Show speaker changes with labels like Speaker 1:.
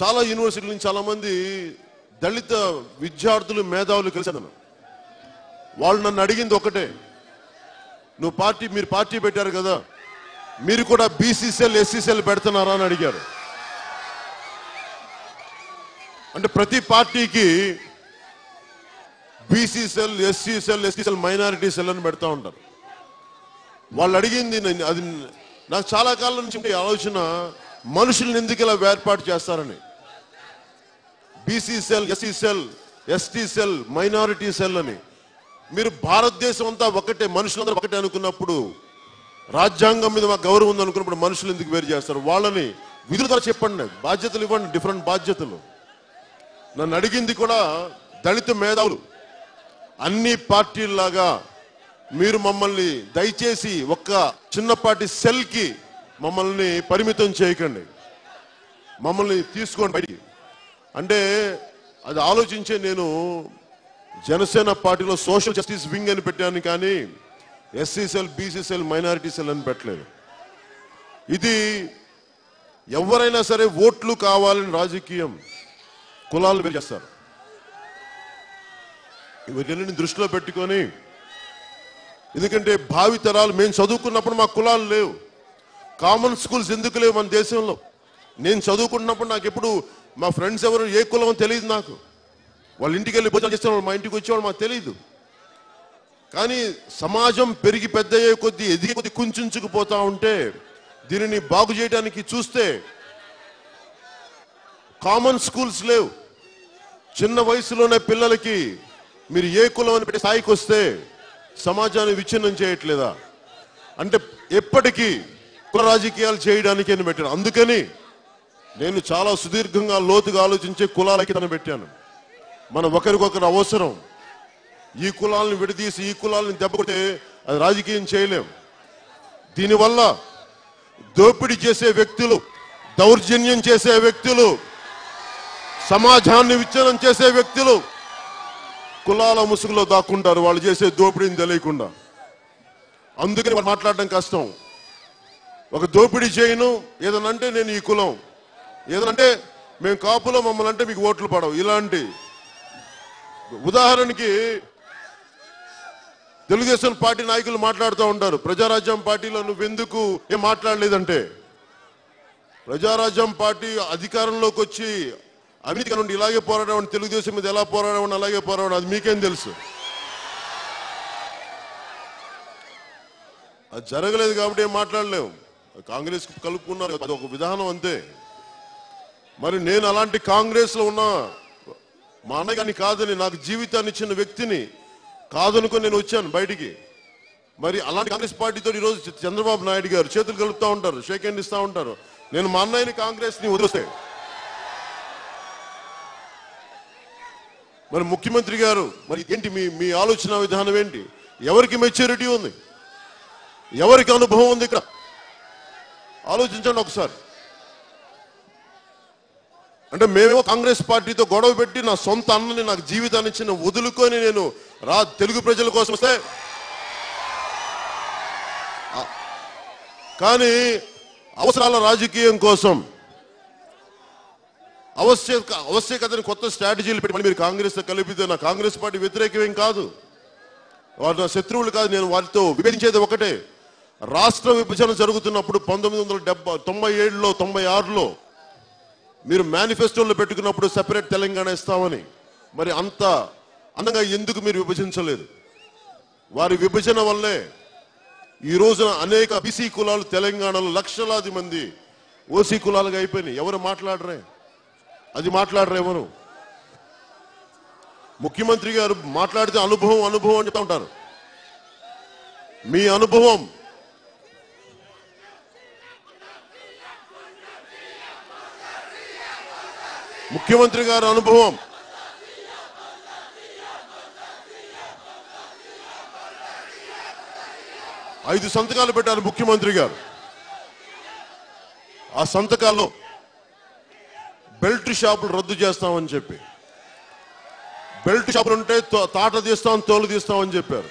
Speaker 1: చాలా యూనివర్సిటీల నుంచి చాలా మంది దళిత విద్యార్థులు మేధావులు కలిసాను వాళ్ళు నన్ను అడిగింది ఒకటే. నువ్వు పార్టీ మీరు పార్టీ పెట్టారు కదా. మీరు కూడా బీసీసీఎల్ ఎస్సీసీఎల్ పెడుతున్నారా అని అడిగారు. అంటే ప్రతి పార్టీకి BCCL SCCL SCCL minority cell అని పెడతా ఉంటారు. వాళ్ళు అడిగింది అది నాకు చాలా కాలం నుంచి ఉండే ఆలోచన మనుషులను ఎందుకు ఇలా వేర్పాటు చేస్తారని. BC cell SC cell ST cell minority cell అని. మీరు భారతదేశం అంతా ఒకటే మనుషులందరూ ఒకటే అనుకున్నప్పుడు రాజ్యాంగం మీద మాకు గౌరవం ఉంది అనుకున్నప్పుడు మనుషులు ఎందుకు వేరు చేస్తారు? వాళ్ళని విధుల ద్వారా చెప్పండి. బాధ్యతలు ఇవ్వండి డిఫరెంట్ బాధ్యతలు. నన్ను అడిగింది కూడా దళిత మేధావులు. అన్ని పార్టీల్లాగా మీరు మమ్మల్ని దయచేసి ఒక్క చిన్నపాటి సెల్కి మమ్మల్ని పరిమితం చేయకండి. మమ్మల్ని తీసుకోండి బయటికి. అంటే అది ఆలోచించే నేను జనసేన పార్టీలో సోషల్ జస్టిస్ వింగ్ అని పెట్టాను కానీ SC cell BC cell minority cell అని పెట్టలేదు. ఇది ఎవరైనా సరే ఓట్లు కావాలని రాజకీయం కులాలు వేరు ఇవన్నీ దృష్టిలో పెట్టుకొని ఎందుకంటే భావితరాలు మేము చదువుకున్నప్పుడు మా కులాలు లేవు. కామన్ స్కూల్స్ ఎందుకు లేవు మన దేశంలో? నేను చదువుకుంటున్నప్పుడు నాకు ఎప్పుడు మా ఫ్రెండ్స్ ఎవరు ఏ కులం తెలియదు నాకు. వాళ్ళ ఇంటికి వెళ్ళి భోజనం చేస్తే మా ఇంటికి వచ్చేవాళ్ళు మాకు తెలియదు కానీ సమాజం పెరిగి పెద్ద అయ్యే కొద్దీ ఎదిగే కొద్దీ కుంచుకుపోతా ఉంటే దీనిని బాగు చేయడానికి చూస్తే కామన్ స్కూల్స్ లేవు. చిన్న వయసులోనే పిల్లలకి మీరు ఏ కులం అని పెట్టే స్థాయికి వస్తే సమాజాన్ని విచ్ఛిన్నం చేయట్లేదా? అంటే ఎప్పటికీ రాజకీయాలు చేయడానికి అని పెట్టాను అందుకని నేను చాలా సుదీర్ఘంగా లోతుగా ఆలోచించే కులాలకి తను పెట్టాను. మనం ఒకరికొకరు అవసరం. ఈ కులాలను విడదీసి ఈ కులాలను దెబ్బకొట్టే అది రాజకీయం చేయలేం దీనివల్ల దోపిడీ చేసే వ్యక్తులు దౌర్జన్యం చేసే వ్యక్తులు సమాజాన్ని విచ్ఛిన్నం చేసే వ్యక్తులు కులాల ముసుగులో దాక్కుంటారు. వాళ్ళు చేసే దోపిడీని తెలియకుండా. అందుకని మాట్లాడడం కష్టం. ఒక దోపిడీ చేయను. ఏదనంటే అంటే నేను ఈ కులం. ఏదనంటే మేము కాపులో మమ్మల్ని అంటే మీకు ఓట్లు పడవు. ఇలాంటి ఉదాహరణకి తెలుగుదేశం పార్టీ నాయకులు మాట్లాడుతూ ఉంటారు. ప్రజారాజ్యం పార్టీలో నువ్వెందుకు ఏం మాట్లాడలేదంటే ప్రజారాజ్యం పార్టీ అధికారంలోకి వచ్చి అవినీతి నుండి ఇలాగే పోరాడమని తెలుగుదేశం మీద ఎలా పోరాడమని అలాగే పోరాడడం అది మీకేం తెలుసు? అది జరగలేదు కాబట్టి ఏం మాట్లాడలేము కాంగ్రెస్ కలుపుకున్నారు అది ఒక విధానం అంతే. మరి నేను అలాంటి కాంగ్రెస్లో ఉన్న మా అన్నగాని కాదని నాకు జీవితాన్ని ఇచ్చిన వ్యక్తిని కాదనుకొని నేను వచ్చాను బయటికి. మరి అలాంటి కాంగ్రెస్ పార్టీతో ఈరోజు చంద్రబాబు నాయుడు గారు చేతులు కలుపుతా ఉంటారు షేక్ హ్యాండ్ ఇస్తా ఉంటారు. నేను మా అన్నయ్యని కాంగ్రెస్ని వదిలిస్తే. మరి ముఖ్యమంత్రి గారు మరి ఏంటి మీ మీ ఆలోచన విధానం ఏంటి? ఎవరికి మెచ్యూరిటీ ఉంది? ఎవరికి అనుభవం ఉంది ఇక్కడ? ఆలోచించండి ఒకసారి. అంటే మేమేమో కాంగ్రెస్ పార్టీతో గొడవ పెట్టి నా సొంత అన్నని నాకు జీవితాన్ని ఇచ్చిన వదులుకొని నేను రా తెలుగు ప్రజల కోసం వస్తే. కానీ అవసరాల రాజకీయం కోసం అవశ్య అవశ్యకతని కొత్త స్ట్రాటజీలు పెట్టి మీరు కాంగ్రెస్తో కలిపితే నా కాంగ్రెస్ పార్టీ వ్యతిరేకమేం కాదు. వారు నా శత్రువులు కాదు నేను వారితో విభజించేది ఒకటే. రాష్ట్ర విభజన జరుగుతున్నప్పుడు పంతొమ్మిది వందల డెబ్బై తొంభై ఏడులో తొంభై ఆరులో మీరు మేనిఫెస్టోలో పెట్టుకున్నప్పుడు సెపరేట్ తెలంగాణ ఇస్తామని. మరి అంత అందంగా ఎందుకు మీరు విభజించలేదు? వారి విభజన వల్లే ఈ రోజున అనేక బీసీ కులాలు తెలంగాణలో లక్షలాది మంది ఓసీ కులాలుగా అయిపోయినాయి. ఎవరు మాట్లాడరే? అది మాట్లాడరు ఎవరు? ముఖ్యమంత్రి గారు మాట్లాడితే అనుభవం అనుభవం అని చెప్తా ఉంటారు. మీ అనుభవం ముఖ్యమంత్రి గారి అనుభవం. ఐదు సంతకాలు పెట్టారు ముఖ్యమంత్రి గారు. ఆ సంతకాల్లో బెల్ట్ షాపులు రద్దు చేస్తామని చెప్పి. బెల్ట్ షాపులు ఉంటే తో- తాట తీస్తాం తోలు తీస్తామని చెప్పారు.